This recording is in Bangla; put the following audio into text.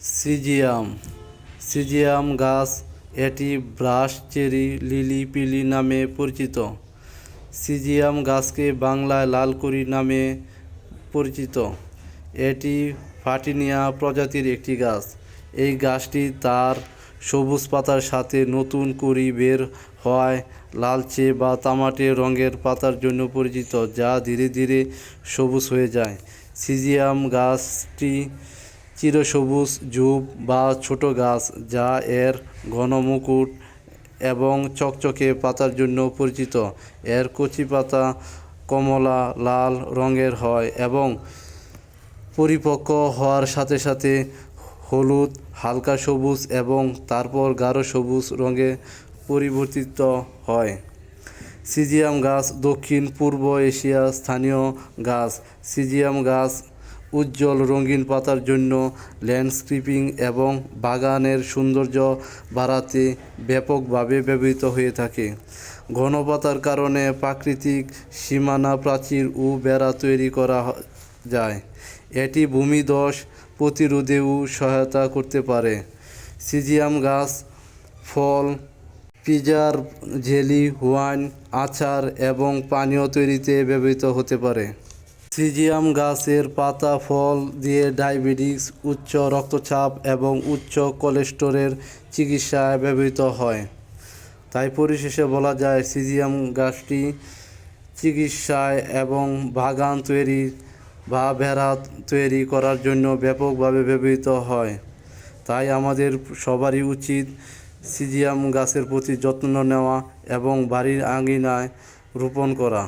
সিজিয়াম। সিজিয়াম গাছ এটি ব্রাশ, চেরি, লিলি, পিলি নামে পরিচিত। সিজিয়াম গাছকে বাংলায় লালকুড়ি নামে পরিচিত। এটি ফাটিনিয়া প্রজাতির একটি গাছ। এই গাছটি তার সবুজ পাতার সাথে নতুন কুড়ি বের হওয়ায় লালচে বা তামাটে রঙের পাতার জন্য পরিচিত, যা ধীরে ধীরে সবুজ হয়ে যায়। সিজিয়াম গাছটি চিরসবুজ ঝোপ বা ছোট গাছ যা এর ঘন মুকুট এবং চকচকে পাতার জন্য পরিচিত। এর কচি পাতা কমলা, লাল রঙের হয় এবং পরিপক্ক হওয়ার সাথে সাথে হলুদ, হালকা সবুজ এবং তারপর গাঢ় সবুজ রঙে পরিবর্তিত হয়। সিজিয়াম গাছ দক্ষিণ পূর্ব এশিয়া স্থানীয় গাছ। সিজিয়াম গাছ উজ্জ্বল রঙিন পাতার জন্য ল্যান্ডস্কেপিং এবং বাগানের সৌন্দর্য বাড়াতে ব্যাপকভাবে ব্যবহৃত হয়ে থাকে। ঘন পাতার কারণে প্রাকৃতিক সীমানা প্রাচীর ও বেড়া তৈরি করা যায়। এটি ভূমিধস প্রতিরোধেও সহায়তা করতে পারে। সিজিয়াম গাছ, ফল, পিজার, জেলি ওয়াইন আচার এবং পানীয় তৈরিতে ব্যবহৃত হতে পারে। সিজিয়াম গাছের পাতা, ফল দিয়ে ডায়াবেটিস, উচ্চ রক্তচাপ এবং উচ্চ কোলেস্টেরলের চিকিৎসায় ব্যবহৃত হয়। তাই পরিশেষে বলা যায়, সিজিয়াম গাছটি চিকিৎসায় এবং বাগান তৈরি বা ভেড়া তৈরি করার জন্য ব্যাপকভাবে ব্যবহৃত হয়। তাই আমাদের সবারই উচিত সিজিয়াম গাছের প্রতি যত্ন নেওয়া এবং বাড়ির আঙিনায় রোপণ করা।